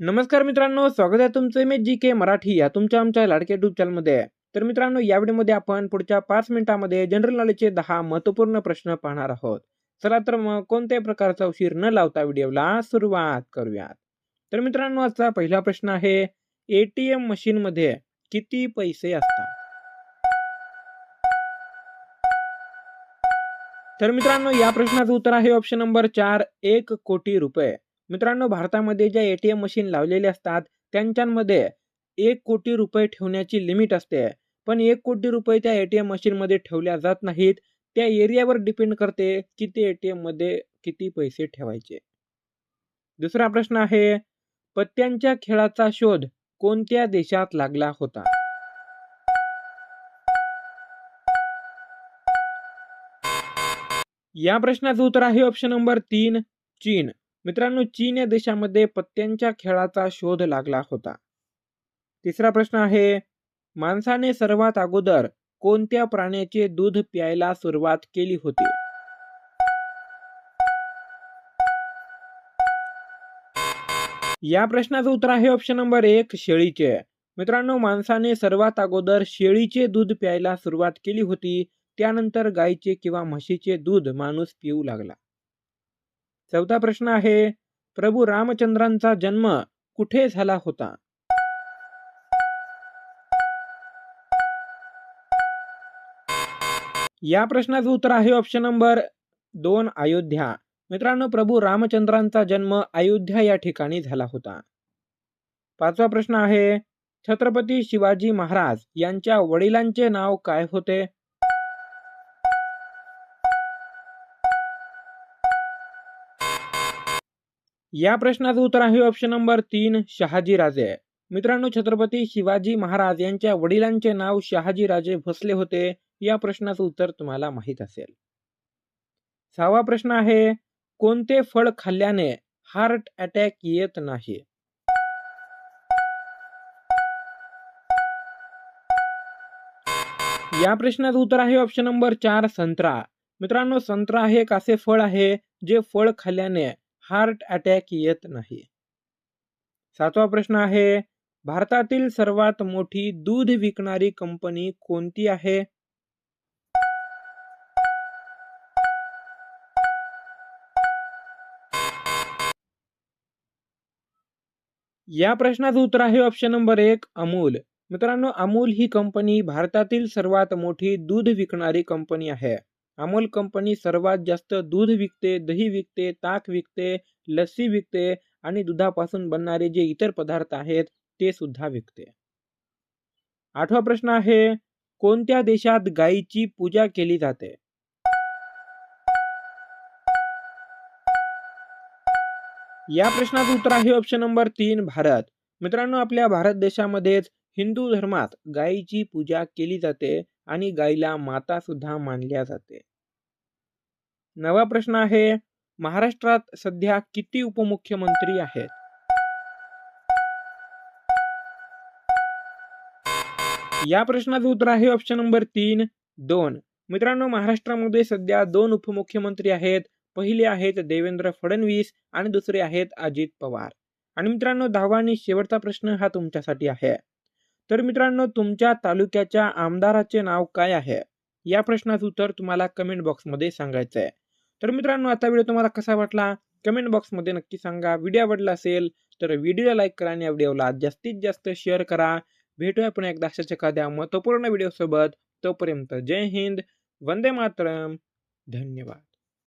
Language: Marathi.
नमस्कार मित्रांनो स्वागत आहे तुमचं मी जी के मराठी या तुमच्या आमच्या लाडक्या युट्यूब चॅनलमध्ये तर मित्रांनो या व्हिडिओमध्ये आपण पुढच्या पाच मिनिटांमध्ये जनरल नॉलेजचे दहा महत्त्वपूर्ण प्रश्न पाहणार आहोत. चला तर मग कोणत्याही प्रकारचा उशीर न लावता व्हिडिओला सुरुवात करूयात. तर मित्रांनो आजचा पहिला प्रश्न आहे एटीएम मशीन मध्ये किती पैसे असतात? तर मित्रांनो या प्रश्नाचं उत्तर आहे ऑप्शन नंबर चार एक कोटी रुपये. मित्रांनो भारतामध्ये ज्या एटीएम मशीन लावलेल्या असतात त्यांच्यामध्ये एक कोटी रुपये ठेवण्याची लिमिट असते. पण एक कोटी रुपये त्या ए टी मशीन मध्ये ठेवल्या जात नाहीत. त्या एरियावर डिपेंड करते की ते एटीएममध्ये किती पैसे ठेवायचे. दुसरा प्रश्न आहे पत्त्यांच्या खेळाचा शोध कोणत्या देशात लागला होता? या प्रश्नाचं उत्तर आहे ऑप्शन नंबर तीन चीन. मित्रांनो चीन या देशामध्ये पत्त्यांच्या खेळाचा शोध लागला होता. तिसरा प्रश्न आहे माणसाने सर्वात अगोदर कोणत्या प्राण्याचे दूध प्यायला सुरुवात केली होती? या प्रश्नाचं उत्तर आहे ऑप्शन नंबर एक शेळीचे. मित्रांनो माणसाने सर्वात अगोदर शेळीचे दूध प्यायला सुरुवात केली होती त्यानंतर गायीचे किंवा म्हशीचे दूध माणूस पिऊ लागला. चौथा प्रश्न आहे प्रभू रामचंद्रांचा जन्म कुठे झाला होता? या प्रश्नाचं उत्तर आहे ऑप्शन नंबर दोन अयोध्या. मित्रांनो प्रभू रामचंद्रांचा जन्म अयोध्या या ठिकाणी झाला होता. पाचवा प्रश्न आहे छत्रपती शिवाजी महाराज यांच्या वडिलांचे नाव काय होते? या प्रश्नाचं उत्तर आहे ऑप्शन नंबर तीन शहाजी राजे. मित्रांनो छत्रपती शिवाजी महाराज यांच्या वडिलांचे नाव शहाजी राजे भोसले होते. या प्रश्नाचं उत्तर तुम्हाला माहीत असेल. सहावा प्रश्न आहे कोणते फळ खाल्ल्याने हार्ट अटॅक येत नाही? या प्रश्नाचं उत्तर आहे ऑप्शन नंबर चार संत्रा. मित्रांनो संत्रा हे एक असे फळ आहे जे फळ खाल्ल्याने हार्ट अटॅक येत नाही. सातवा प्रश्न आहे भारतातील सर्वात मोठी दूध विकणारी कंपनी कोणती आहे? या प्रश्नाचं उत्तर आहे ऑप्शन नंबर एक अमूल. मित्रांनो अमूल ही कंपनी भारतातील सर्वात मोठी दूध विकणारी कंपनी आहे. अमूल कंपनी सर्वात जास्त दूध विकते दही विकते ताक विकते लस्सी विकते आणि दुधापासून बनणारे जे इतर पदार्थ आहेत ते सुद्धा विकते. आठवा प्रश्न आहे कोणत्या देशात गायीची पूजा केली जाते? या प्रश्नाचं उत्तर आहे ऑप्शन नंबर तीन भारत. मित्रांनो आपल्या भारत देशामध्येच हिंदू धर्मात गायीची पूजा केली जाते. आणि गायीला माता सुद्धा मानल्या जाते. नवा प्रश्न आहे महाराष्ट्रात सध्या किती उपमुख्यमंत्री आहेत? या प्रश्नाचं उत्तर आहे ऑप्शन नंबर तीन दोन. मित्रांनो महाराष्ट्रामध्ये सध्या दोन उपमुख्यमंत्री आहेत. पहिले आहेत देवेंद्र फडणवीस आणि दुसरे आहेत अजित पवार. आणि मित्रांनो दहावा आणि शेवटचा प्रश्न हा तुमच्यासाठी आहे. तर मित्रांनो तुमच्या तालुक्याच्या आमदाराचे नाव काय आहे? या प्रश्नाचं उत्तर तुम्हाला कमेंट बॉक्समध्ये सांगायचं आहे. तर मित्रांनो आता व्हिडिओ तुम्हाला कसा वाटला? कमेंट बॉक्समध्ये नक्की सांगा. व्हिडिओ आवडला असेल तर व्हिडिओला लाईक करा आणि या व्हिडिओला जास्तीत जास्त शेअर करा. भेटूया पुन्हा एकदा अशाच एखाद्या महत्त्वपूर्ण व्हिडिओसोबत तोपर्यंत जय हिंद. वंदे मातरम. धन्यवाद.